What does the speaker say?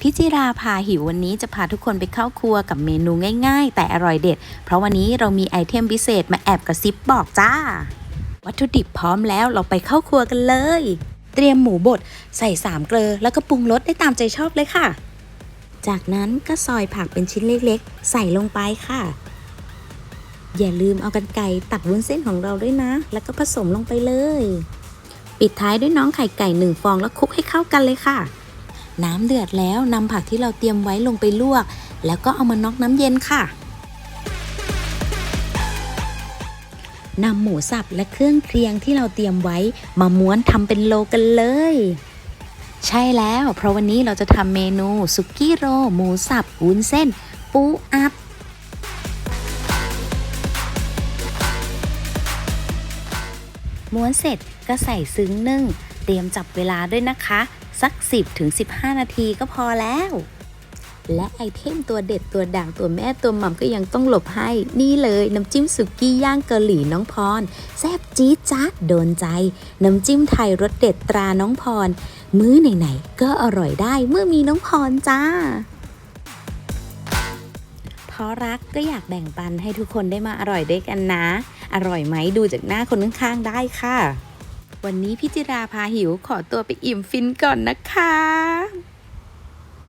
พิจิราพาหิววันนี้จะพาทุกคนไปเข้าครัวกับเมนูง่าย ๆ แต่อร่อยเด็ด เพราะวันนี้เรามีไอเทมพิเศษมาแอบกระซิบบอกจ้า วัตถุดิบพร้อมแล้วเราไปเข้าครัวกันเลย เตรียมหมูบดใส่สามเกลือ แล้วก็ปรุงรสได้ตามใจชอบเลยค่ะ จากนั้นก็ซอยผักเป็นชิ้นเล็กๆ ใส่ลงไปค่ะ อย่าลืมเอากันไก่ตัดวุ้นเส้นของเราด้วยนะ แล้วก็ผสมลงไปเลย ปิดท้ายด้วยน้องไข่ไก่หนึ่งฟองแล้วคลุกให้เข้ากันเลยค่ะ น้ำเดือดแล้วนำผักที่เราเตรียมไว้ลงไปลวก แล้วก็เอามาน็อกน้ำเย็นค่ะนำหมูสับและเครื่องเคียงที่เราเตรียมไว้ มาม้วนทำเป็นโลกันเลย ใช่แล้ว เพราะวันนี้เราจะทำเมนูสุกี้โร หมูสับวุ้นเส้น ปูอัพม้วนเสร็จก็ใส่ซึ้งนึ่ง เตรียมจับเวลาด้วยนะคะ สัก 10ถึง15 นาทีก็พอแล้ว และไอเทมตัวเด็ดตัวด่างตัวแม่ตัวหม่ำก็ยังต้องหลบให้ นี่เลยน้ำจิ้มสุกี้ย่างเกาหลีน้องพร แซบจี๊ดจ๊าดโดนใจ น้ำจิ้มไทยรสเด็ดตราน้องพร มื้อไหนๆก็อร่อยได้เมื่อมีน้องพรจ้าเพราะรักก็อยากแบ่งปันให้ทุกคนได้มาอร่อยด้วยกันนะ อร่อยไหมดูจากหน้าคนข้างๆได้ค่ะ วันนี้พี่จิราพาหิวขอตัวไปอิ่มฟินก่อนนะคะ